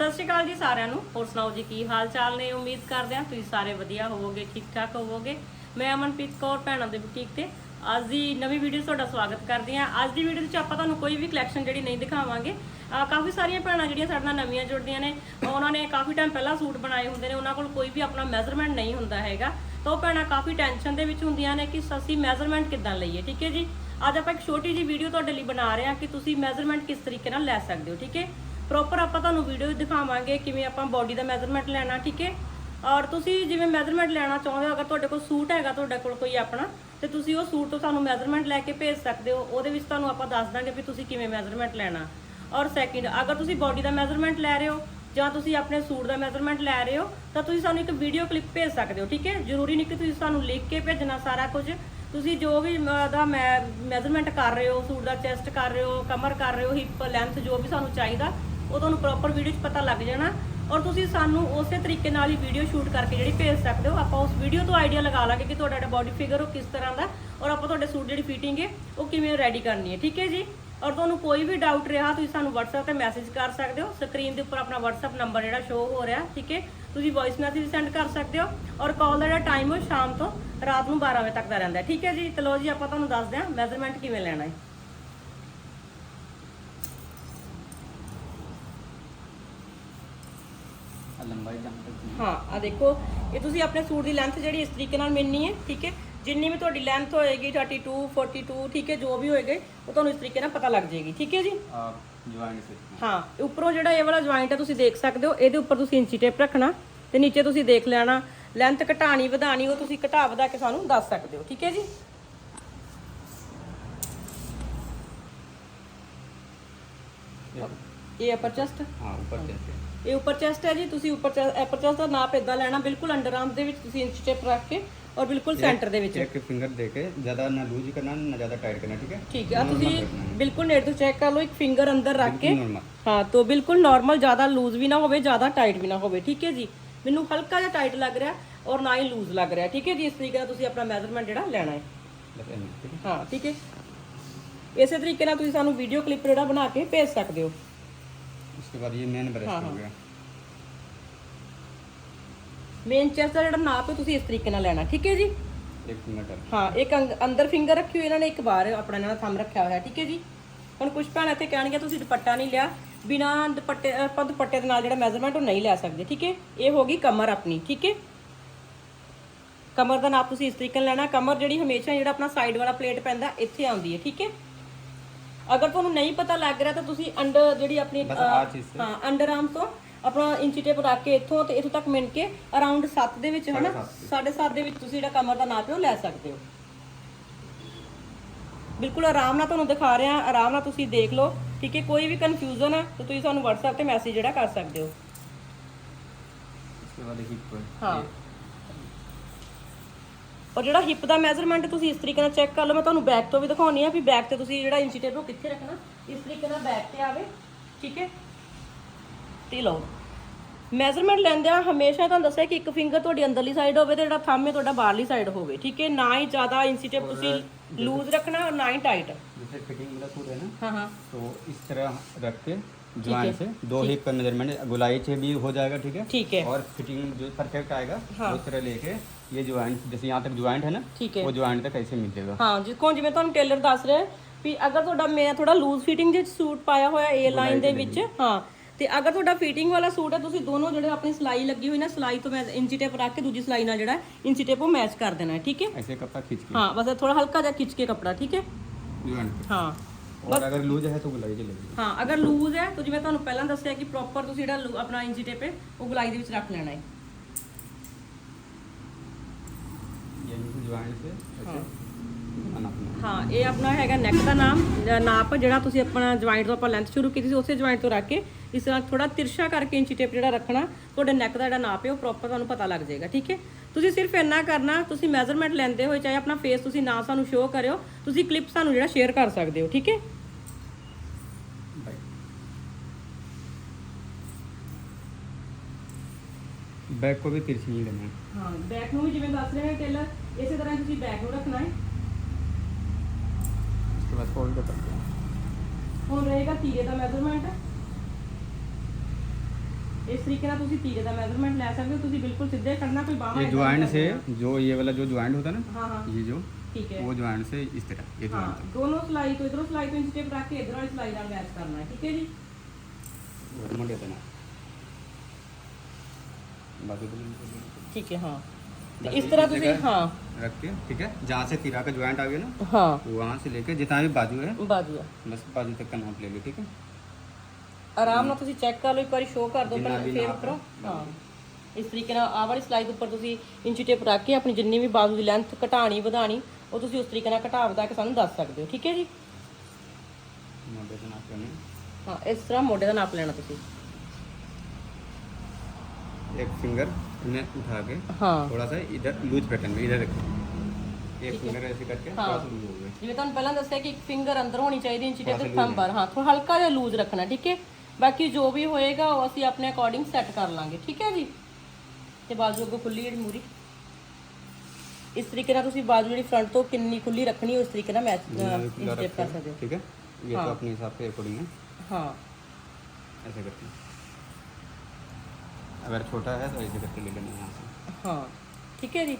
ਸਤਿ ਸ਼੍ਰੀ ਅਕਾਲ ਜੀ ਸਾਰਿਆਂ ਨੂੰ। ਹੋਰ ਸੁਣਾਓ ਜੀ, ਕੀ ਹਾਲ ਚਾਲ ਨੇ? ਉਮੀਦ ਕਰਦੇ ਹਾਂ ਤੁਸੀਂ ਸਾਰੇ ਵਧੀਆ ਹੋਵੋਗੇ ਠੀਕ ਠਾਕ ਹੋਵੋਗੇ। ਮੈਂ ਅਮਨਪ੍ਰੀਤ ਕੌਰ, ਭੈਣਾਂ ਦੇ ਬੁਟੀਕ ਤੇ। ਅੱਜ ਦੀ ਨਵੀਂ ਵੀਡੀਓ 'ਚ ਤੁਹਾਡਾ ਸਵਾਗਤ ਕਰਦੀ ਹਾਂ। ਅੱਜ ਦੀ ਵੀਡੀਓ ਵਿੱਚ ਆਪਾਂ ਤੁਹਾਨੂੰ ਕੋਈ ਵੀ ਕਲੈਕਸ਼ਨ ਜਿਹੜੀ ਨਹੀਂ ਦਿਖਾਵਾਂਗੇ ਕਾਫੀ ਸਾਰੀਆਂ ਭੈਣਾਂ ਜਿਹੜੀਆਂ ਸਾਡੇ ਨਾਲ ਨਵੀਆਂ ਜੁੜਦੀਆਂ ਨੇ, ਉਹਨਾਂ ਨੇ ਕਾਫੀ ਟਾਈਮ ਪਹਿਲਾਂ ਸੂਟ ਬਣਾਏ ਹੁੰਦੇ ਨੇ, ਉਹਨਾਂ ਕੋਲ ਕੋਈ ਵੀ ਆਪਣਾ ਮੈਜ਼ਰਮੈਂਟ ਨਹੀਂ ਹੁੰਦਾ ਹੈਗਾ। ਤਾਂ ਉਹ ਭੈਣਾਂ ਕਾਫੀ ਟੈਨਸ਼ਨ ਦੇ ਵਿੱਚ ਹੁੰਦੀਆਂ ਨੇ ਕਿ ਅਸੀਂ ਮੈਜ਼ਰਮੈਂਟ ਕਿੱਦਾਂ ਲਈਏ, ਠੀਕ ਹੈ ਜੀ? ਅੱਜ ਆਪਾਂ ਇੱਕ ਛੋਟੀ ਜੀ ਵੀਡੀਓ ਤੁਹਾਡੇ ਲਈ ਬਣਾ ਰਹੇ ਹਾਂ ਕਿ ਤੁਸੀਂ ਮੈਜ਼ਰਮੈਂਟ ਕਿਸ ਤਰੀਕੇ ਨਾਲ ਲੈ ਸਕਦੇ ਹੋ, ਠੀਕ ਹੈ? ਪ੍ਰੋਪਰ ਆਪਾਂ ਤੁਹਾਨੂੰ ਵੀਡੀਓ ਦਿਖਾਵਾਂਗੇ ਕਿਵੇਂ ਆਪਾਂ ਬਾਡੀ ਦਾ ਮੈਜ਼ਰਮੈਂਟ ਲੈਣਾ, ਠੀਕ ਹੈ? ਔਰ ਤੁਸੀਂ ਜਿਵੇਂ ਮੈਜ਼ਰਮੈਂਟ ਲੈਣਾ ਚਾਹੁੰਦੇ ਹੋ, ਅਗਰ ਤੁਹਾਡੇ ਕੋਲ ਸੂਟ ਹੈਗਾ, ਤੁਹਾਡੇ ਕੋਲ ਕੋਈ ਆਪਣਾ, ਤੇ ਤੁਸੀਂ ਉਹ ਸੂਟ ਤੋਂ ਸਾਨੂੰ ਮੈਜ਼ਰਮੈਂਟ ਲੈ ਕੇ ਭੇਜ ਸਕਦੇ ਹੋ। ਉਹਦੇ ਵਿੱਚ ਤੁਹਾਨੂੰ ਆਪਾਂ ਦੱਸ ਦਾਂਗੇ ਵੀ ਤੁਸੀਂ ਕਿਵੇਂ ਮੈਜ਼ਰਮੈਂਟ ਲੈਣਾ। ਔਰ ਸੈਕਿੰਡ ਅਗਰ ਤੁਸੀਂ ਬਾਡੀ ਦਾ ਮੈਜ਼ਰਮੈਂਟ ਲੈ ਰਹੇ ਹੋ, ਜਾਂ ਤੁਸੀਂ ਆਪਣੇ ਸੂਟ ਦਾ ਮੈਜ਼ਰਮੈਂਟ ਲੈ ਰਹੇ ਹੋ, ਤਾਂ ਤੁਸੀਂ ਸਾਨੂੰ ਇੱਕ ਵੀਡੀਓ ਕਲਿੱਪ ਭੇਜ ਸਕਦੇ ਹੋ, ਠੀਕ ਹੈ? ਜ਼ਰੂਰੀ ਨਹੀਂ ਕਿ ਤੁਸੀਂ ਸਾਨੂੰ ਲਿਖ ਕੇ ਭੇਜਣਾ ਸਾਰਾ ਕੁਝ। ਤੁਸੀਂ ਜੋ ਵੀ ਮ- ਦਾ ਮੈਜ਼ਰਮੈਂਟ ਕਰ ਰਹੇ ਹੋ, ਸੂਟ ਦਾ ਚੈਸਟ ਕਰ ਰਹੇ ਹੋ, ਕਮਰ ਕਰ ਰਹੇ ਹੋ ਹਿੱਪ ਲੈਂਥ ਜੋ ਵੀ ਸਾਨੂੰ ਚਾਹੀਦਾ ਉਹ ਤੁਹਾਨੂੰ ਪ੍ਰੋਪਰ ਵੀਡੀਓ 'ਚ ਪਤਾ ਲੱਗ ਜਾਣਾ ਔਰ ਤੁਸੀਂ ਸਾਨੂੰ ਉਸੇ ਤਰੀਕੇ ਨਾਲ ਹੀ ਵੀਡੀਓ ਸ਼ੂਟ ਕਰਕੇ ਜਿਹੜੀ ਭੇਜ ਸਕਦੇ ਹੋ, ਆਪਾਂ ਉਸ ਵੀਡੀਓ ਤੋਂ ਆਈਡੀਆ ਲਗਾ ਲਾਂਗੇ ਕਿ ਤੁਹਾਡਾ ਬਾਡੀ ਫਿਗਰ ਉਹ ਕਿਸ ਤਰ੍ਹਾਂ ਦਾ ਔਰ ਆਪਾਂ ਤੁਹਾਡੇ ਸੂਟ ਜਿਹੜੀ ਫਿਟਿੰਗ ਹੈ, ਉਹ ਕਿਵੇਂ ਰੈਡੀ ਕਰਨੀ ਹੈ, ਠੀਕ ਹੈ ਜੀ? ਔਰ ਤੁਹਾਨੂੰ ਕੋਈ ਵੀ ਡਾਊਟ ਰਿਹਾ, ਤੁਸੀਂ ਸਾਨੂੰ WhatsApp ਤੇ ਮੈਸੇਜ ਕਰ ਸਕਦੇ ਹੋ ਸਕਰੀਨ ਦੇ ਉੱਪਰ ਆਪਣਾ WhatsApp ਨੰਬਰ ਜਿਹੜਾ ਸ਼ੋ ਹੋ ਰਿਹਾ, ਠੀਕ ਹੈ? ਤੁਸੀਂ ਵੌਇਸ ਮੈਸੇਜ ਸੈਂਡ ਕਰ ਸਕਦੇ ਹੋ ਔਰ ਕਾਲ ਦਾ ਜਿਹੜਾ ਟਾਈਮ ਉਹ ਸ਼ਾਮ ਤੋਂ ਰਾਤ ਨੂੰ 12 ਵਜੇ ਤੱਕ ਦਾ ਰਹਿੰਦਾ ਠੀਕ ਹੈ ਜੀ? ਚਲੋ ਜੀ, ਆਪਾਂ ਤੁਹਾਨੂੰ ਦੱਸਦੇ ਹਾਂ ਮੈਜ਼ਰਮੈਂਟ ਕਿਵੇਂ ਲੈਣਾ ਹੈ ਆ ਲੰਬਾਈ ਹਾਂ ਆ ਦੇਖੋ ਇਹ ਤੁਸੀਂ ਆਪਣੇ ਸੂਟ ਦੀ ਲੈਂਥ ਜਿਹੜੀ ਇਸ ਤਰੀਕੇ ਨਾਲ ਮਿਲਣੀ ਹੈ ਠੀਕ ਹੈ? ਜਿੰਨੀ ਵੀ ਤੁਹਾਡੀ ਲੈਂਥ ਹੋਏਗੀ 32 42 ਠੀਕ ਹੈ ਜੋ ਵੀ ਹੋਏਗਾ ਉਹ ਤੁਹਾਨੂੰ ਇਸ ਤਰੀਕੇ ਨਾਲ ਪਤਾ ਲੱਗ ਜਾਏਗੀ ਠੀਕ ਹੈ ਜੀ? ਜੁਆਇੰਟ ਹਾਂ ਉੱਪਰੋਂ ਜਿਹੜਾ ਇਹ ਵਾਲਾ ਜੁਆਇੰਟ ਹੈ ਤੁਸੀਂ ਦੇਖ ਸਕਦੇ ਹੋ ਇਹਦੇ ਉੱਪਰ ਤੁਸੀਂ ਇੰਚੀ ਟੇਪ ਰੱਖਣਾ ਤੇ ਨੀਚੇ ਤੁਸੀਂ ਦੇਖ ਲੈਣਾ ਲੈਂਥ ਘਟਾਣੀ ਵਧਾਣੀ ਉਹ ਤੁਸੀਂ ਘਟਾ ਵਧਾ ਕੇ ਸਾਨੂੰ ਦੱਸ ਸਕਦੇ ਹੋ ਠੀਕ ਹੈ ਜੀ? ਇਹ ਅਪਰ ਚੈਸਟ ਹਾਂ ਉੱਪਰ ਚੈਸਟ ਇਹ ਉੱਪਰ ਚੈਸਟ ਹੈ ਜੀ ਤੁਸੀਂ ਉੱਪਰ ਐਪਰ ਚੈਸਟ ਦਾ ਨਾਪ ਇਦਾਂ ਲੈਣਾ ਬਿਲਕੁਲ ਅੰਡਰ ਆਰਮ ਦੇ ਵਿੱਚ ਤੁਸੀਂ ਇੰਚ ਚੇਪ ਰੱਖ ਕੇ ਔਰ ਬਿਲਕੁਲ ਸੈਂਟਰ ਦੇ ਵਿੱਚ। ਇੱਕ ਫਿੰਗਰ ਦੇ ਕੇ ਜ਼ਿਆਦਾ ਨਾ ਲੂਜ ਕਰਨਾ ਨਾ ਜ਼ਿਆਦਾ ਟਾਈਟ ਕਰਨਾ ਠੀਕ ਹੈ? ਠੀਕ ਹੈ। ਤੁਸੀਂ ਬਿਲਕੁਲ ਨੇੜ ਤੋਂ ਚੈੱਕ ਕਰ ਲਓ ਇੱਕ ਫਿੰਗਰ ਅੰਦਰ ਰੱਖ ਕੇ। ਹਾਂ ਤੋਂ ਬਿਲਕੁਲ ਨਾਰਮਲ ਜ਼ਿਆਦਾ ਲੂਜ਼ ਵੀ ਨਾ ਹੋਵੇ ਜ਼ਿਆਦਾ ਟਾਈਟ ਵੀ ਨਾ ਹੋਵੇ ਠੀਕ ਹੈ ਜੀ? ਮੈਨੂੰ ਹਲਕਾ ਜਿਹਾ ਟਾਈਟ ਲੱਗ ਰਿਹਾ ਔਰ ਨਾ ਹੀ ਲੂਜ਼ ਲੱਗ ਰਿਹਾ ਠੀਕ ਹੈ ਜੀ? ਇਸ ਤਰੀਕੇ ਨਾਲ ਤੁਸੀਂ ਆਪਣਾ ਮੈਜ਼ਰਮੈਂਟ ਜਿਹੜਾ ਲੈਣਾ ਹੈ। ਹਾਂ? ਠੀਕ ਹੈ? ਇਸੇ ਤਰੀਕੇ ਨਾਲ ਤੁਸੀਂ ਸਾਨੂੰ ਵੀਡੀਓ ਕਲਿੱਪ ਜਿਹੜਾ ਬਣਾ ਕੇ ਭੇਜ ਸਕਦੇ ਹੋ। उसके बाद ये मेन ब्रश हो गया ਮੇਨ ਚੈਸਟ ਦਾ ਜਿਹੜਾ ਨਾਪ ਹੈ ਤੁਸੀਂ ਇਸ ਤਰੀਕੇ ਨਾਲ ਲੈਣਾ ਠੀਕ ਹੈ ਜੀ एक फिंगर डाल ਹਾਂ ਇੱਕ ਅੰਗ- ਅੰਦਰ ਫਿੰਗਰ ਰੱਖੀ ਹੋਈ ਇਹਨਾਂ ਨੇ ਇੱਕ ਬਾਹਰ ਆਪਣਾ ਇਹਨਾਂ ਦਾ ਥੰਮ ਰੱਖਿਆ ਹੋਇਆ ਠੀਕ ਹੈ ਜੀ ਹੁਣ ਕੁਝ ਭੈਣਾਂ ਇੱਥੇ ਕਹਿਣਗੇ ਤੁਸੀਂ ਦੁਪੱਟਾ ਨਹੀਂ ਲਿਆ ਬਿਨਾ ਦੁਪੱਟੇ ਆਪਾਂ ਦੁਪੱਟੇ ਦੇ ਨਾਲ ਜਿਹੜਾ ਮੈਜ਼ਰਮੈਂਟ ਉਹ ਨਹੀਂ ਲੈ ਸਕਦੇ ਠੀਕ ਹੈ ਇਹ ਹੋ ਗਈ ਕਮਰ ਆਪਣੀ ਠੀਕ ਹੈ ਕਮਰ ਦਾ ਨਾਪ ਤੁਸੀਂ ਇਸ ਤਰੀਕੇ ਨਾਲ ਲੈਣਾ ਕਮਰ ਜਿਹੜੀ ਹਮੇਸ਼ਾ ਜਿਹੜਾ ਆਪਣਾ ਸਾਈਡ ਵਾਲਾ ਪਲੇਟ ਪੈਂਦਾ ਇੱਥੇ ਆਉਂਦੀ ਹੈ ਠੀਕ ਹੈ ਅਗਰ ਤੁਹਾਨੂੰ ਨਹੀਂ ਪਤਾ ਲੱਗ ਰਿਹਾ ਤਾਂ ਤੁਸੀਂ ਅੰਡਰ ਜਿਹੜੀ ਆਪਣੀ बस ਅਹ, आ चीज से ਹਾਂ ਅੰਡਰ ਆਰਮ ਤੋਂ ਆਪਣਾ ਇੰਚੀ ਟੇਪ ਰੱਖ ਕੇ ਇੱਥੋਂ ਤੇ ਇੱਥੋਂ ਤੱਕ ਮਿਣ ਕੇ ਅਰਾਊਂਡ 7 ਦੇ ਵਿੱਚ ਹਨਾ 7.5 ਦੇ ਵਿੱਚ ਤੁਸੀਂ ਜਿਹੜਾ ਕਮਰ ਦਾ ਨਾਪ ਹੈ ਉਹ ਲੈ ਸਕਦੇ ਹੋ ਬਿਲਕੁਲ ਆਰਾਮ ਨਾਲ ਤੁਹਾਨੂੰ ਦਿਖਾ ਰਹੇ ਹਾਂ ਆਰਾਮ ਨਾਲ ਤੁਸੀਂ ਦੇਖ ਲਓ ਠੀਕ ਹੈ ਕੋਈ ਵੀ ਕਨਫਿਊਜ਼ਨ ਹੈ ਤਾਂ ਤੁਸੀਂ ਸਾਨੂੰ WhatsApp ਤੇ ਮੈਸੇਜ ਜਿਹੜਾ ਕਰ ਸਕਦੇ ਹੋ उसके बाद हिप पर हाँ। ਔਰ ਜਿਹੜਾ ਹਿਪ ਦਾ ਮੈਜ਼ਰਮੈਂਟ ਤੁਸੀਂ ਇਸ ਤਰੀਕੇ ਨਾਲ ਚੈੱਕ ਕਰ ਲਓ ਮੈਂ ਤੁਹਾਨੂੰ ਬੈਕ ਤੋਂ ਵੀ ਦਿਖਾਉਣੀ ਆ ਵੀ ਬੈਕ ਤੇ ਤੁਸੀਂ ਜਿਹੜਾ ਇੰਚੀ ਟੇਪ ਉਹ ਕਿੱਥੇ ਰੱਖਣਾ ਇਸ ਤਰੀਕੇ ਨਾਲ ਬੈਕ ਤੇ ਆਵੇ ਠੀਕ ਹੈ ਤੇ ਲਓ ਮੈਜ਼ਰਮੈਂਟ ਲੈਂਦਿਆਂ ਹਮੇਸ਼ਾ ਤੁਹਾਨੂੰ ਦੱਸਿਆ ਕਿ ਇੱਕ ਫਿੰਗਰ ਤੁਹਾਡੀ ਅੰਦਰਲੀ ਸਾਈਡ ਹੋਵੇ ਤੇ ਜਿਹੜਾ ਥੰਮ ਹੈ ਤੁਹਾਡਾ ਬਾਹਰਲੀ ਸਾਈਡ ਹੋਵੇ ਠੀਕ ਹੈ ਨਾ ਹੀ ਜ਼ਿਆਦਾ ਇੰਚੀ ਟੇਪ ਤੁਸੀਂ ਲੂਜ਼ ਰੱਖਣਾ ਔਰ ਨਾ ਹੀ ਟਾਈਟ जैसे फिटिंग वाला सूट है ना ਹਾਂ ਹਾਂ तो इस तरह रख के ज्वाइंट से दो हिप का मेजरमेंट गुलाई से भी हो जाएगा ठीक है ਠੀਕ ਹੈ और फिटिंग जो परफेक्ट आएगा हाँ। उस तरह लेके ये ज्वाइंट जैसे यहाँ तक ज्वाइंट है ना ਠੀਕ ਹੈ वो ज्वाइंट तक ऐसे मिलेगा ਹਾਂ ਜਿੱਕੋ ਜਿਵੇਂ ਤੁਹਾਨੂੰ ਟੇਲਰ ਦੱਸ ਰਿਹਾ ਵੀ ਅਗਰ ਤੁਹਾਡਾ ਮੈਂ ਥੋੜਾ ਲੂਜ਼ ਫਿਟਿੰਗ ਦੇ ਸੂਟ ਪਾਇਆ ਹੋਇਆ ਏ ਲਾਈਨ ਦੇ ਵਿੱਚ ਹਾਂ ਤੇ ਅਗਰ ਤੁਹਾਡਾ ਫਿਟਿੰਗ ਵਾਲਾ ਸੂਟ ਹੈ ਤੁਸੀਂ ਦੋਨੋਂ ਜਿਹੜੇ ਆਪਣੀ ਸਲਾਈ ਲੱਗੀ ਹੋਈ ਨਾ ਸਲਾਈ ਤੋਂ ਮੈਂ ਇੰਚੀ ਟੇਪ ਰੱਖ ਕੇ ਦੂਜੀ ਸਲਾਈ ਨਾਲ ਜਿਹੜਾ ਇੰਚੀ ਟੇਪ ਉਹ ਮੈਚ ਕਰ ਦੇਣਾ ਹੈ ਠੀਕ ਹੈ ऐसे कपड़ा खींच के ਹਾਂ ਬਸ ਥੋੜਾ ਹਲਕਾ ਜਿਹਾ ਖਿੱਚ ਕੇ ਕਪੜਾ ਠੀਕ ਹੈ ज्वाइंट पे ਹਾਂ और अगर लूज है तो गुलाई चलेगी ਹਾਂ ਅਗਰ ਲੂਜ਼ ਹੈ ਤਾਂ ਜਿਵੇਂ ਤੁਹਾਨੂੰ ਪਹਿਲਾਂ ਦੱਸਿਆ ਕਿ ਪ੍ਰੋਪਰ ਤੁਸੀਂ ਜਿਹੜਾ ਲੂ- ਆਪਣਾ ਇੰਚੀ ਟੇਪ ਹੈ ਉਹ ਗੁਲਾਈ ਦੇ ਵਿੱਚ ਰੱਖ ਲੈਣਾ ਹੈ ਹਾਂ। ਇਹ ਆਪਣਾ ਹੈਗਾ ਨੈਕ ਦਾ ਨਾਮ ਨਾਪ ਜਿਹੜਾ ਤੁਸੀਂ ਆਪਣਾ ਜੁਆਇੰਟ ਤੋਂ ਆਪਾਂ ਲੈਂਥ ਸ਼ੁਰੂ ਕੀਤੀ ਸੀ ਉਸੇ ਜੁਆਇੰਟ ਤੋਂ ਰੱਖ ਕੇ ਇਸ ਤਰ੍ਹਾਂ ਥੋੜਾ ਤਿਰਛਾ ਕਰਕੇ ਇੰਚੀ ਟੇਪ ਜਿਹੜਾ ਰੱਖਣਾ ਤੁਹਾਡੇ ਨੈਕ ਦਾ ਜਿਹੜਾ ਨਾਪ ਹੈ ਉਹ ਪ੍ਰੋਪਰ ਤੁਹਾਨੂੰ ਪਤਾ ਲੱਗ ਜਾਏਗਾ ਠੀਕ ਹੈ? ਤੁਸੀਂ ਸਿਰਫ ਇੰਨਾ ਕਰਨਾ ਤੁਸੀਂ ਮੈਜ਼ਰਮੈਂਟ ਲੈਂਦੇ ਹੋਏ ਚਾਹੇ ਆਪਣਾ ਫੇਸ ਤੁਸੀਂ ਨਾ ਸਾਨੂੰ ਸ਼ੋਅ ਕਰਿਓ ਤੁਸੀਂ ਕਲਿੱਪ ਸਾਨੂੰ ਜਿਹੜਾ ਸ਼ੇਅਰ ਕਰ ਸਕਦੇ ਹੋ ਠੀਕ ਹੈ? बैक को भी तिरछी ही लेना है ਹਾਂ ਬੈਕ ਨੂੰ ਵੀ ਜਿਵੇਂ ਦੱਸ ਰਹੇ ਨੇ ਟੇਲਰ ਇਸੇ ਤਰ੍ਹਾਂ ਤੁਸੀਂ ਬੈਕ ਨੂੰ ਰੱਖਣਾ ਹੈ उसके बाद फोल्ड कर दिया ਹੁਣ ਰਹੇਗਾ ਤੀਰੇ ਦਾ ਮੈਜ਼ਰਮੈਂਟ ਇਸ ਤਰੀਕੇ ਨਾਲ ਤੁਸੀਂ ਤੀਰੇ ਦਾ ਮੈਜ਼ਰਮੈਂਟ ਲੈ ਸਕਦੇ ਹੋ ਤੁਸੀਂ ਬਿਲਕੁਲ ਸਿੱਧੇ ਖੜਨਾ ਕੋਈ ਬਾਹਾਂ ये ਏਦਾਂ ज्वाइंट ਨਹੀਂ से ਕਰਨੀਆਂ। जो ये वाला जो ज्वाइंट होता है ना ਹਾਂ ਹਾਂ ये जो ਠੀਕ ਹੈ वो ज्वाइंट से इस तरह ये ਹਾਂ ज्वाइंट ਦੋਨੋਂ ਸਲਾਈ ਤੋਂ ਇਧਰੋਂ ਸਲਾਈ ਤੋਂ ਇੰਚ ਟੇਪ ਰੱਖ ਕੇ ਇਧਰ ਵਾਲੀ ਸਲਾਈ ਨਾਲ ਮੈਚ ਕਰਨਾ ਹੈ ਠੀਕ ਹੈ ਜੀ और मोटे देना बाकी तो ਠੀਕ ਹੈ ਹਾਂ ਤੇ बस ਇਸ इस ਤਰ੍ਹਾਂ ਤੁਸੀਂ जगह ਹਾਂ रख के ठीक है जहाँ से तिरा का ज्वाइंट आ गया ना ਹਾਂ वहाँ से लेके जितना भी बाजू है ਬਾਜੂ ਆ बस बाजू तक का नाप ले लो ठीक है ਆਰਾਮ ਨਾਲ ਤੁਸੀਂ ਚੈੱਕ ਕਰ ਲਓ ਇੱਕ ਵਾਰੀ ਸ਼ੋਅ ਕਰ ਦਿਓ ਜਿੰਨਾ ਪਹਿਲਾਂ ਵੀ ਫੇਰ ਨਾਪ ਉੱਪਰੋਂ ਹੈ। ਹਾਂ ਇਸ ਤਰੀਕੇ ਨਾਲ ਆਹ ਵਾਲੀ ਸਲਾਈਡ ਉੱਪਰ ਤੁਸੀਂ ਇੰਚੀ ਟੇਪ ਰੱਖ ਕੇ ਆਪਣੀ ਜਿੰਨੀ ਵੀ ਬਾਜ਼ੂ ਦੀ ਲੈਂਥ ਘਟਾਣੀ ਵਧਾਣੀ ਉਹ ਤੁਸੀਂ ਉਸ ਤਰੀਕੇ ਨਾਲ ਘਟਾ ਵਧਾ ਕੇ ਸਾਨੂੰ ਦੱਸ ਸਕਦੇ ਹੋ ਠੀਕ ਹੈ ਜੀ मोटे से नाप लेना ਹਾਂ ਇਸ ਤਰ੍ਹਾਂ ਮੋਢੇ ਦਾ ਨਾਪ ਲੈਣਾ ਤੁਸੀਂ एक फिंगर इन्हें उठा के ਹਾਂ थोड़ा सा इधर लूज पैटर्न में इधर रखो एक फिंगर ऐसे करके हाँ। थोड़ा सा लूज हो गया ਜਿਵੇਂ ਤੁਹਾਨੂੰ ਪਹਿਲਾਂ ਦੱਸਿਆ ਕਿ ਇੱਕ ਫਿੰਗਰ ਅੰਦਰ ਹੋਣੀ ਚਾਹੀਦੀ ਇੰਚੀ ਟੇਪ ਥੋੜ੍ਹਾ ਤੇ ਸਾ ਥੰਬ ਬਾਰ ਹਾਂ ਥੋੜਾ ਹਲਕਾ ਜਿਹਾ ਲੂਜ਼ ਰੱਖਣਾ ਠੀਕ ਹੈ ਬਾਕੀ ਜੋ ਵੀ ਹੋਏਗਾ ਉਹ ਅਸੀਂ ਆਪਣੇ ਅਕੋਰਡਿੰਗ ਸੈੱਟ ਕਰ ਲਾਂਗੇ ਠੀਕ ਹੈ ਜੀ ਤੇ ਬਾਜ਼ੂ ਅੱਗੋਂ ਖੁੱਲੀ ਜਿਹੜੀ ਮੂਰੀ ਇਸ ਤਰੀਕੇ ਨਾਲ ਤੁਸੀਂ ਬਾਜ਼ੂ ਜਿਹੜੀ ਫਰੰਟ ਤੋਂ ਕਿੰਨੀ ਖੁੱਲੀ ਰੱਖਣੀ ਹੈ ਉਸ ਤਰੀਕੇ ਨਾਲ ਮੈਚ जितना भी खुला ਇੰਚੀ ਟੇਪ ਕਰ रखो ਸਕਦੇ ਹੋ ठीक है ये हाँ। तो अपने हिसाब से अकॉर्डिंग है ਹਾਂ ऐसे करके अगर छोटा है तो ऐसे करके ले लेना यहाँ से ਹਾਂ ਠੀਕ ਹੈ ਜੀ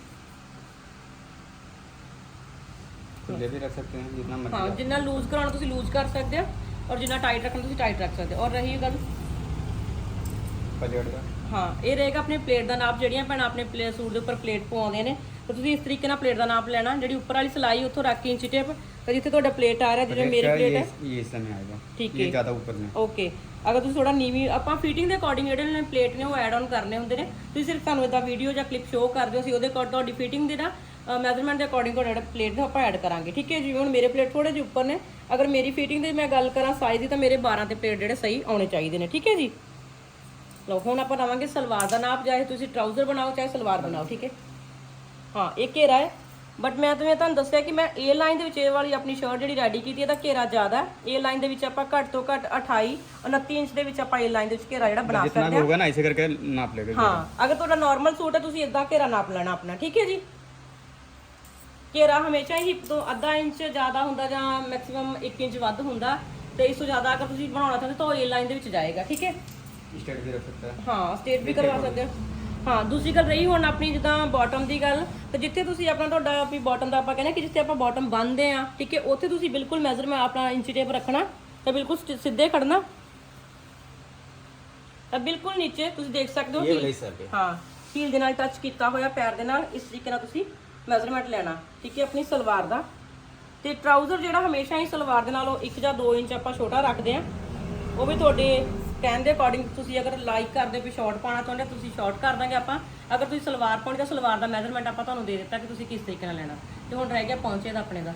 खुले भी रख सकते हैं जितना ਹਾਂ मर्जी ਜਿੰਨਾ ਲੂਜ਼ ਕਰਾਉਣਾ ਤੁਸੀਂ ਲੂਜ਼ ਕਰ ਸਕਦੇ ਹੋ ਔਰ ਜਿੰਨਾ ਟਾਈਟ ਰੱਖਣਾ ਤੁਸੀਂ ਟਾਈਟ ਰੱਖ ਸਕਦੇ ਹੋ ਔਰ ਰਹੀ ਗੱਲ पलेट का ਹਾਂ ਇਹ ਰਹੇਗਾ ਆਪਣੇ ਪਲੇਟ ਦਾ ਨਾਪ ਜਿਹੜੀਆਂ ਭੈਣਾਂ ਆਪਣੇ ਪਲੇ ਸੂਟ ਦੇ ਉੱਪਰ ਪਲੇਟ ਪਵਾਉਂਦੇ ਨੇ ਤੇ ਤੁਸੀਂ ਇਸ ਤਰੀਕੇ ਨਾਲ ਪਲੇਟ ਦਾ ਨਾਪ ਲੈਣਾ ਜਿਹੜੀ ਉੱਪਰ ਵਾਲੀ ਸਲਾਈ ਉੱਥੋਂ ਰੱਖ ਕੇ ਇੰਚੀ ਟੇਪ ਤੇ ਜਿੱਥੇ ਤੁਹਾਡਾ ਪਲੇਟ ਆ ਰਿਹਾ ਜਿਵੇਂ प्लेट ਮੇਰੀ का ਪਲੇਟ ये ਹੈ ये इस समय आएगा ठीक ये है। ज़्यादा ऊपर में ਓਕੇ ਅਗਰ ਤੁਸੀਂ ਥੋੜਾ ਨੀਵੀਂ ਆਪਾਂ ਫਿਟਿੰਗ ਦੇ ਅਕੋਰਡਿੰਗ ਜਿਹੜੇ ਨੇ ਪਲੇਟ ਨੇ ਉਹ ਐਡ ਆਨ ਕਰਨੇ ਹੁੰਦੇ ਨੇ ਤੁਸੀਂ ਸਿਰਫ ਤੁਹਾਨੂੰ ਇਦਾਂ ਵੀਡੀਓ ਜਾਂ ਕਲਿੱਪ ਸ਼ੋਅ ਕਰ ਦਿਓ ਅਸੀਂ ਉਹਦੇ ਅਕੋਰਡ ਤੁਹਾਡੀ ਫਿਟਿੰਗ ਦੇ ਨਾ ਮੈਜ਼ਰਮੈਂਟ ਦੇ ਅਕੋਰਡਿੰਗ ਤੁਹਾਡਾ ਜਿਹੜਾ ਪਲੇਟ ਨੇ ਆਪਾਂ ਐਡ ਕਰਾਂਗੇ ਠੀਕ ਹੈ ਜਿਵੇਂ ਹੁਣ ਮੇਰੇ ਪਲੇਟ ਥੋੜੇ ਜਿਹੇ ਉੱਪਰ ਨੇ ਅਗਰ ਮੇਰੀ ਫਿਟਿੰਗ ਦੀ ਮੈਂ ਗੱਲ ਕਰਾਂ ਸਾਈਜ਼ ਦੀ ਤਾਂ ਮੇਰੇ 12 ਤੇ ਪਲੇਟ ਜਿਹੜੇ ਸਹੀ ਆਉਣੇ ਚਾਹੀਦੇ ਨੇ ਠੀਕ ਹੈ ਜੀ ਲਓ ਹੁਣ ਆਪਾਂ ਲਾਵਾਂਗੇ ਸਲਵਾਰ ਦਾ ਨਾਪ ਚਾਹੇ ਤੁਸੀਂ ਟਰਾਊਜ਼ਰ ਬਣਾਓ ਚਾਹੇ ਸਲਵਾਰ ਬਣਾਓ ਠੀਕ ਹੈ ਹਾਂ ਇਹ ਘੇਰਾ ਹੈ। ਬਟ ਮੈਂ ਤੁਹਾਨੂੰ ਤੁਹਾਨੂੰ ਦੱਸਿਆ ਕਿ ਮੈਂ A ਲਾਈਨ ਦੇ ਵਿੱਚ ਇਹ ਵਾਲੀ ਆਪਣੀ ਸ਼ਰਟ ਜਿਹੜੀ ਰੈਡੀ ਕੀਤੀ ਇਹਦਾ ਘੇਰਾ ਜ਼ਿਆਦਾ ਹੈ। ਲਾਈਨ ਦੇ ਵਿੱਚ ਆਪਾਂ ਘੱਟ ਤੋਂ ਘੱਟ 28 29 ਇੰਚ ਦੇ ਵਿੱਚ ਆਪਾਂ A ਲਾਈਨ ਦੇ ਵਿੱਚ ਘੇਰਾ ਜਿਹੜਾ ਬਣਾ ਸਕਦੇ ਹਾਂ। ਹੋਗਾ ਨਾ ਇਸੇ ਕਰਕੇ ਨਾਪ ਲੇਗਾ ਹਾਂ ਅਗਰ ਤੁਹਾਡਾ ਨਾਰਮਲ ਸੂਟ ਹੈ ਤੁਸੀਂ ਇਦਾਂ ਘੇਰਾ ਨਾਪ ਲੈਣਾ ਆਪਣਾ ਠੀਕ ਹੈ ਜੀ? ਘੇਰਾ ਹਮੇਸ਼ਾ ਹੀ ਤੋਂ ਅੱਧਾ ਇੰਚ ਜ਼ਿਆਦਾ ਹੁੰਦਾ ਜਾਂ ਮੈਕਸਿਮਮ 1 ਇੰਚ ਵੱਧ ਹੁੰਦਾ ਤੇ ਇਸ ਤੋਂ ਜ਼ਿਆਦਾ ਅਗਰ ਤੁਸੀਂ ਬਣਾਉਣਾ ਚਾਹੁੰਦੇ ਤਾਂ A ਲਾਈਨ ਦੇ ਵਿੱਚ ਜਾਏਗਾ ਠੀਕ ਹੈ? ਸਟੇਟ ਵੀ ਰੱਖ ਸਕਦਾ ਹਾਂ। ਸਟੇਟ ਵੀ ਕਰਵਾ ਸਕਦੇ ਹੋ। ਹਾਂ ਦੂਸਰੀ ਗੱਲ ਰਹੀ ਹੁਣ ਆਪਣੀ ਜਿੱਦਾਂ ਬਾਟਮ ਦੀ ਗੱਲ ਤਾਂ ਜਿੱਥੇ ਤੁਸੀਂ ਆਪਣਾ ਤੁਹਾਡਾ ਵੀ ਬਾਟਮ ਦਾ ਆਪਾਂ ਕਹਿੰਦੇ ਕਿ ਜਿੱਥੇ ਆਪਾਂ ਬਾਟਮ ਬੰਨਦੇ ਆ ਠੀਕ ਹੈ ਉੱਥੇ ਤੁਸੀਂ ਬਿਲਕੁਲ ਮੈਜ਼ਰਮੈਂਟ ਆਪਣਾ ਇੰਚੀ ਟੇਪ ਰੱਖਣਾ ਤੇ ਬਿਲਕੁਲ ਸਿੱਧੇ ਖੜਨਾ ਤਾਂ ਬਿਲਕੁਲ ਨੀਚੇ ਤੁਸੀਂ ਦੇਖ ਸਕਦੇ ਹੋ ਇਹ ਹਾਂ। ਹੀਲ ਦੇ ਨਾਲ ਟੱਚ ਕੀਤਾ ਹੋਇਆ ਪੈਰ ਦੇ ਨਾਲ ਇਸ ਤਰੀਕੇ ਨਾਲ ਤੁਸੀਂ ਮੈਜ਼ਰਮੈਂਟ ਲੈਣਾ ਠੀਕ ਹੈ ਆਪਣੀ ਸਲਵਾਰ ਦਾ। ਤੇ ਟਰਾਊਜ਼ਰ ਜਿਹੜਾ ਹਮੇਸ਼ਾ ਹੀ ਸਲਵਾਰ ਦੇ ਨਾਲ ਉਹ 1 ਜਾਂ 2 ਇੰਚ ਆਪਾਂ ਛੋਟਾ ਰੱਖਦੇ ਆ ਉਹ ਵੀ ਤੁਹਾਡੇ ਟਾਈਮ ਦੇ ਅਕੋਰਡਿੰਗ ਤੁਸੀਂ ਅਗਰ ਲਾਈਕ ਕਰਦੇ ਵੀ ਸ਼ਾਰਟ ਪਾਣਾ ਚਾਹੁੰਦੇ ਤੁਸੀਂ ਸ਼ਾਰਟ ਕਰ ਦਾਂਗੇ ਆਪਾਂ। ਅਗਰ ਤੁਸੀਂ ਸਲਵਾਰ ਪਾਉਣੀ ਤਾਂ ਸਲਵਾਰ ਦਾ ਮੈਜ਼ਰਮੈਂਟ ਆਪਾਂ ਤੁਹਾਨੂੰ ਦੇ ਦਿੱਤਾ ਕਿ ਤੁਸੀਂ ਕਿਸ ਤਰੀਕੇ ਨਾਲ ਲੈਣਾ। ਤੇ ਹੁਣ ਰਹਿ ਗਿਆ ਪਹੁੰਚੇ ਦਾ ਆਪਣੇ ਦਾ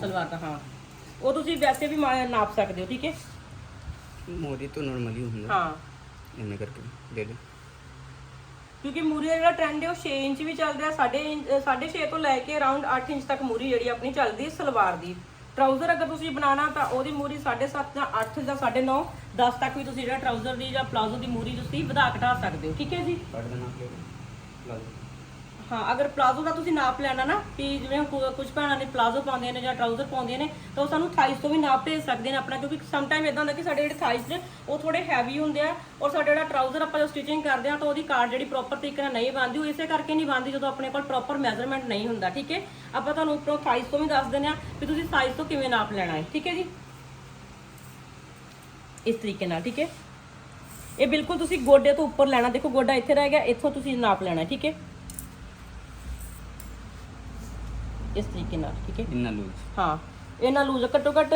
ਸਲਵਾਰ ਦਾ ਹਾਂ। ਉਹ ਤੁਸੀਂ ਵੈਸੇ ਵੀ ਨਾਪ ਸਕਦੇ ਹੋ ਠੀਕ ਹੈ? ਮੋਰੀ ਤੋਂ ਨਾਰਮਲੀ ਹੁੰਦਾ। ਹਾਂ। ਇੰਨਾ ਕਰਕੇ ਦੇ ਦੇ। ਕਿਉਂਕਿ ਮੂਰੀ ਜਿਹੜਾ ਟ੍ਰੈਂਡ ਹੈ ਉਹ 6 ਇੰਚ ਵੀ ਚੱਲ ਰਿਹਾ 6.5 6.5 ਤੋਂ ਲੈ ਕੇ ਅਰਾਊਂਡ 8 ਇੰਚ ਤੱਕ ਮੂਰੀ ਜਿਹੜੀ ਆਪਣੀ ਚੱਲਦੀ ਸਲਵਾਰ ਦੀ। ਟਰਾਊਜ਼ਰ ਅਗਰ ਤੁਸੀਂ ਬਣਾਉਣਾ ਤਾਂ ਉਹਦੀ ਮੂਰੀ 7.5 ਜਾਂ 8 ਜਾਂ 9 10 ਤੱਕ ਵੀ ਤੁਸੀਂ ਜਿਹੜਾ ਟਰਾਊਜ਼ਰ ਦੀ ਜਾਂ ਪਲਾਜ਼ੋ ਦੀ ਮੋਰੀ ਤੁਸੀਂ ਵਧਾ ਘਟਾ ਸਕਦੇ ਹੋ ਠੀਕ ਹੈ ਜੀ? ਹਾਂ ਅਗਰ ਪਲਾਜ਼ੋ ਦਾ ਤੁਸੀਂ ਨਾਪ ਲੈਣਾ ਨਾ ਕਿ ਜਿਵੇਂ ਕੁ- ਕੁਝ ਭੈਣਾਂ ਨੇ ਪਲਾਜ਼ੋ ਪਾਉਂਦੇ ਨੇ ਜਾਂ ਟਰਾਊਜ਼ਰ ਪਾਉਂਦੇ ਨੇ ਤਾਂ ਉਹ ਸਾਨੂੰ ਥਾਈਸ ਤੋਂ ਵੀ ਨਾਪ ਭੇਜ ਸਕਦੇ ਨੇ ਆਪਣਾ ਕਿਉਂਕਿ ਸਮ ਟਾਈਮ ਇਦਾਂ ਹੁੰਦਾ ਕਿ ਸਾਡੇ ਜਿਹੜੇ ਥਾਈਸ ਨੇ ਉਹ ਥੋੜੇ ਹੈਵੀ ਹੁੰਦੇ ਆ ਔਰ ਸਾਡਾ ਜਿਹੜਾ ਟਰਾਊਜ਼ਰ ਆਪਾਂ ਜੋ ਸਟਿਚਿੰਗ ਕਰਦੇ ਆ ਤਾਂ ਉਹਦੀ ਕਾਰਡ ਜਿਹੜੀ ਪ੍ਰੋਪਰ ਤਰੀਕੇ ਨਾਲ ਨਹੀਂ ਬਣਦੀ ਉਹ ਇਸੇ ਕਰਕੇ ਨਹੀਂ ਬਣਦੀ ਜਦੋਂ ਆਪਣੇ ਕੋਲ ਪ੍ਰੋਪਰ ਮੈਜ਼ਰਮੈਂਟ ਨਹੀਂ ਹੁੰਦਾ ਠੀਕ ਹੈ? ਆਪਾਂ ਤੁਹਾਨੂੰ ਉੱਪਰੋਂ ਥਾਈਸ ਤੋਂ ਵੀ ਦੱਸ ਦਿੰਦੇ ਆ ਕਿ ਤੁਸੀਂ ਸਾਈਜ਼ ਤੋਂ ਕਿਵੇਂ ਨਾਪ ਲੈਣਾ ਹੈ ਠੀਕ ਹੈ ਜੀ? ਇਸ ਤਰੀਕੇ ਨਾਲ ਠੀਕ ਹੈ? ਇਹ ਬਿਲਕੁਲ ਤੁਸੀਂ ਗੋਡੇ ਤੋਂ ਉੱਪਰ ਲੈਣਾ ਦੇਖੋ ਗੋਡਾ ਇੱਥੇ ਰਹਿ ਗਿਆ ਇੱਥੋਂ ਤੁਸੀਂ ਨਾਪ ਲੈਣਾ ਠੀਕ ਹੈ? ਇਸ ਤਰੀਕੇ ਨਾਲ ਠੀਕ ਹੈ? ਇੰਨਾ ਲੂਜ਼ ਹਾਂ ਇਹਨਾਂ ਲੂਜ਼ ਘੱਟੋ ਘੱਟ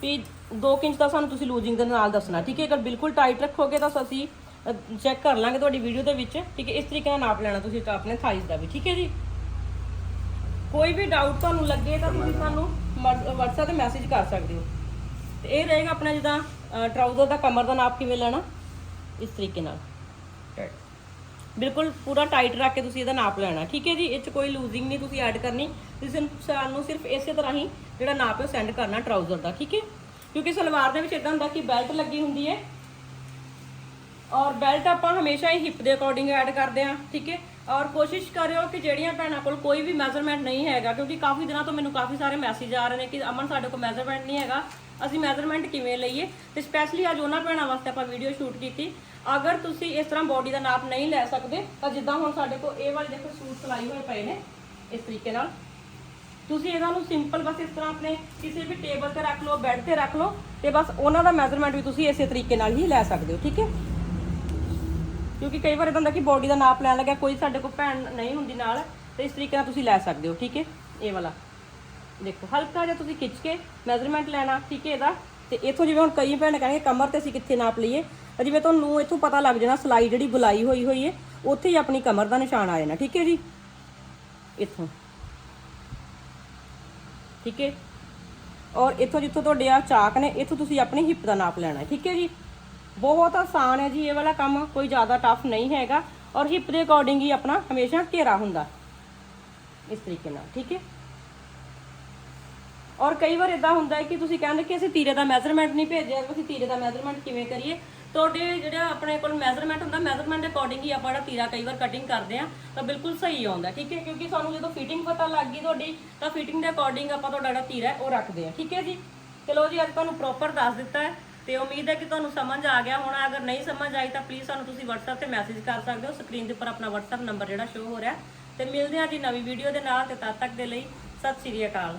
ਵੀ 2 ਇੰਚ ਦਾ ਸਾਨੂੰ ਤੁਸੀਂ ਲੂਜ਼ਿੰਗ ਦੇ ਨਾਲ ਦੱਸਣਾ ਠੀਕ ਹੈ? ਅਗਰ ਬਿਲਕੁਲ ਟਾਈਟ ਰੱਖੋਗੇ ਤਾਂ ਅਸੀਂ ਚੈੱਕ ਕਰ ਲਾਂਗੇ ਤੁਹਾਡੀ ਵੀਡੀਓ ਦੇ ਵਿੱਚ ਠੀਕ ਹੈ? ਇਸ ਤਰੀਕੇ ਨਾਲ ਨਾਪ ਲੈਣਾ ਤੁਸੀਂ ਆਪਣੇ ਸਾਈਜ਼ ਦਾ ਵੀ ਠੀਕ ਹੈ ਜੀ? ਕੋਈ ਵੀ ਡਾਊਟ ਤੁਹਾਨੂੰ ਲੱਗੇ ਤਾਂ ਤੁਸੀਂ ਸਾਨੂੰ ਵਟਸਐਪ ਤੇ ਮੈਸੇਜ ਕਰ ਸਕਦੇ ਹੋ। ਤੇ ਇਹ ਰਹੇਗਾ ਆਪਣਾ ਜਿੱਦਾਂ ਟਰਾਊਜ਼ਰ ਦਾ ਕਮਰ ਦਾ ਨਾਪ ਕਿਵੇਂ ਲੈਣਾ? ਇਸ ਤਰੀਕੇ ਨਾਲ। ਬਿਲਕੁਲ ਪੂਰਾ ਟਾਈਟ ਰੱਖ ਕੇ ਤੁਸੀਂ ਇਹਦਾ ਨਾਪ ਲੈਣਾ। ਠੀਕ ਹੈ ਜੀ? ਇਹ ਚ ਕੋਈ ਲੂਜ਼ਿੰਗ ਨਹੀਂ ਤੁਸੀਂ ਐਡ ਕਰਨੀ। ਤੁਸੀਂ ਸਾਨੂੰ ਸਿਰਫ ਇਸੇ ਤਰ੍ਹਾਂ ਹੀ ਜਿਹੜਾ ਨਾਪ ਹੈ ਸੈਂਡ ਕਰਨਾ ਟਰਾਊਜ਼ਰ ਦਾ ਠੀਕ ਹੈ? ਕਿਉਂਕਿ ਸਲਵਾਰ ਦੇ ਵਿੱਚ ਇਦਾਂ ਹੁੰਦਾ ਕਿ ਬੈਲਟ ਲੱਗੀ ਹੁੰਦੀ ਹੈ ਔਰ ਬੈਲਟ ਆਪਾਂ ਹਮੇਸ਼ਾ ਹੀ ਹਿਪ ਦੇ ਅਕੋਰਡਿੰਗ ਐਡ ਕਰਦੇ ਆ ਠੀਕ ਹੈ? ਔਰ ਕੋਸ਼ਿਸ਼ ਕਰਿਓ ਕਿ ਜਿਹੜੀਆਂ ਭੈਣਾਂ ਕੋਲ ਕੋਈ ਵੀ ਮੈਜ਼ਰਮੈਂਟ ਨਹੀਂ ਹੈਗਾ ਕਿਉਂਕਿ ਕਾਫੀ ਦਿਨਾਂ ਤੋਂ ਮੈਨੂੰ ਕਾਫੀ ਸਾਰੇ ਮੈਸੇਜ ਆ ਰਹੇ ਨੇ ਕਿ ਅਮਨ ਸਾਡੇ ਕੋਲ ਮੈਜ਼ਰਮੈਂਟ ਨਹੀਂ ਹੈਗਾ। ਅਸੀਂ ਮੈਜ਼ਰਮੈਂਟ ਕਿਵੇਂ ਲਈਏ? ਤੇ ਸਪੈਸ਼ਲੀ ਅੱਜ ਉਹਨਾਂ ਭੈਣਾਂ ਵਾਸਤੇ ਆਪਾਂ ਵੀਡੀਓ ਸ਼ੂਟ ਕੀਤੀ। ਅਗਰ ਤੁਸੀਂ ਇਸ ਤਰ੍ਹਾਂ ਬੋਡੀ ਦਾ ਨਾਪ ਨਹੀਂ ਲੈ ਸਕਦੇ, ਤਾਂ ਜਿੱਦਾਂ ਹੁਣ ਸਾਡੇ ਕੋਲ ਇਹ ਵਾਲੇ ਦੇਖੋ ਸੂਟ ਸਿਲਾਈ ਹੋਏ ਪਏ ਨੇ, ਇਸ ਤਰੀਕੇ ਨਾਲ। ਤੁਸੀਂ ਇਹਨਾਂ ਨੂੰ ਸਿੰਪਲ ਬਸ ਇਸ ਤਰ੍ਹਾਂ ਆਪਣੇ ਕਿਸੇ ਵੀ ਟੇਬਲ ਤੇ ਰੱਖ ਲਓ ਬੈੱਡ ਤੇ ਰੱਖ ਲਓ, ਤੇ ਬਸ ਉਹਨਾਂ ਦਾ ਮੈਜ਼ਰਮੈਂਟ ਵੀ ਤੁਸੀਂ ਇਸੇ ਤਰੀਕੇ ਨਾਲ ਹੀ ਲੈ ਸਕਦੇ ਹੋ, ਠੀਕ ਹੈ? ਕਿਉਂਕਿ ਕਈ ਵਾਰ ਇਦਾਂ ਹੁੰਦਾ ਕਿ ਬੋਡੀ ਦਾ ਨਾਪ ਲੈਣ ਲੱਗਿਆ, ਕੋਈ ਸਾਡੇ ਕੋਲ ਭੈਣ ਨਹੀਂ ਹੁੰਦੀ ਨਾਲ, ਤੇ ਇਸ ਤਰੀਕੇ ਨਾਲ ਤੁਸੀਂ ਲੈ ਸਕਦੇ ਹੋ, ਠੀਕ ਹੈ? ਇਹ ਵਾਲਾ। ਦੇਖੋ, ਹਲਕਾ ਜਿਹਾ ਤੁਸੀਂ ਖਿੱਚ ਕੇ ਮੈਜ਼ਰਮੈਂਟ ਲੈਣਾ, ਠੀਕ ਹੈ ਇਹਦਾ? ਤੇ ਇਥੋਂ ਜਿਵੇਂ ਹੁਣ ਕਈ ਭੈਣ ਕਹਿਣਗੇ, ਕਮਰ ਤੇ ਅਸੀਂ ਕਿੱਥੇ ਨਾਪ ਲਈਏ? ਜਿਵੇਂ ਤੁਹਾਨੂੰ ਇਥੋਂ ਪਤਾ ਲੱਗ ਜਾਣਾ ਸਲਾਈ ਜਿਹੜੀ ਬੁਲਾਈ ਹੋਈ ਹੋਈ ਹੈ, ਉੱਥੇ ਹੀ ਆਪਣੀ ਕਮਰ ਦਾ ਨਿਸ਼ਾਨ ਆ ਜਾਣਾ, ਠੀਕ ਹੈ ਜੀ? ਇਥੋਂ। ਠੀਕ ਹੈ? ਔਰ ਇਥੋਂ ਜਿੱਥੋਂ ਤੁਹਾਡੇ ਆ ਚਾਕ ਨੇ, ਇਥੋਂ ਤੁਸੀਂ ਆਪਣੀ ਹਿੱਪ ਦਾ ਨਾਪ ਲੈਣਾ, ਠੀਕ ਹੈ ਜੀ? ਬਹੁਤ ਆਸਾਨ ਹੈ ਜੀ ਇਹ ਵਾਲਾ ਕੰਮ, ਕੋਈ ਜ਼ਿਆਦਾ ਟਫ ਨਹੀਂ ਹੈਗਾ। ਔਰ ਹਿੱਪ ਦੇ ਅਕੋਰਡਿੰਗ ਹੀ ਆਪਣਾ ਹਮੇਸ਼ਾ ਘੇਰਾ ਹੁੰਦਾ। ਇਸ ਤਰੀਕੇ ਨਾਲ, ਠੀਕ ਹੈ? ਔਰ ਕਈ ਵਾਰ ਇਦਾਂ ਹੁੰਦਾ ਹੈ ਕਿ ਤੁਸੀਂ ਕਹਿੰਦੇ ਕਿ ਅਸੀਂ ਤੀਰੇ ਦਾ ਮੈਜ਼ਰਮੈਂਟ ਨਹੀਂ ਭੇਜਿਆ ਅਸੀਂ ਤੀਰੇ ਦਾ ਮੈਜ਼ਰਮੈਂਟ ਕਿਵੇਂ ਕਰੀਏ? ਤੁਹਾਡੇ ਜਿਹੜਾ ਆਪਣੇ ਕੋਲ ਮੈਜ਼ਰਮੈਂਟ ਹੁੰਦਾ ਮੈਜ਼ਰਮੈਂਟ ਦੇ ਅਕੋਰਡਿੰਗ ਹੀ ਆਪਾਂ ਜਿਹੜਾ ਤੀਰਾ ਕਈ ਵਾਰ ਕਟਿੰਗ ਕਰਦੇ ਆ ਤਾਂ ਬਿਲਕੁਲ ਸਹੀ ਆਉਂਦਾ ਠੀਕ ਹੈ? ਕਿਉਂਕਿ ਸਾਨੂੰ ਜਦੋਂ ਫਿਟਿੰਗ ਪਤਾ ਲੱਗ ਗਈ ਤੁਹਾਡੀ, ਤਾਂ ਫਿਟਿੰਗ ਦੇ ਅਕੋਰਡਿੰਗ ਆਪਾਂ ਤੁਹਾਡਾ ਜਿਹੜਾ ਤੀਰਾ ਹੈ, ਉਹ ਰੱਖਦੇ ਆ ਠੀਕ ਹੈ ਜੀ? ਚਲੋ ਜੀ, ਅੱਜ ਤੁਹਾਨੂੰ ਪ੍ਰੋਪਰ ਦੱਸ ਦਿੱਤਾ ਹੈ, ਤੇ ਉਮੀਦ ਹੈ ਕਿ ਤੁਹਾਨੂੰ ਸਮਝ ਆ ਗਿਆ ਹੋਣਾ। ਅਗਰ ਨਹੀਂ ਸਮਝ ਆਈ, ਤਾਂ ਪਲੀਜ਼ ਸਾਨੂੰ ਤੁਸੀਂ WhatsApp ਤੇ ਮੈਸੇਜ ਕਰ ਸਕਦੇ ਹੋ। ਸਕਰੀਨ ਦੇ ਉੱਪਰ ਆਪਣਾ WhatsApp ਨੰਬਰ ਜਿਹੜਾ ਸ਼ੋ ਹੋ ਰਿਹਾ ਹੈ। ਤੇ ਮਿਲਦੇ ਹਾਂ ਜੀ ਨਵੀਂ ਵੀਡੀਓ ਦੇ ਨਾਲ, ਤੇ ਤਦ ਤੱਕ ਦੇ ਲਈ ਸਤਿ ਸ਼੍ਰੀ ਅਕਾਲ।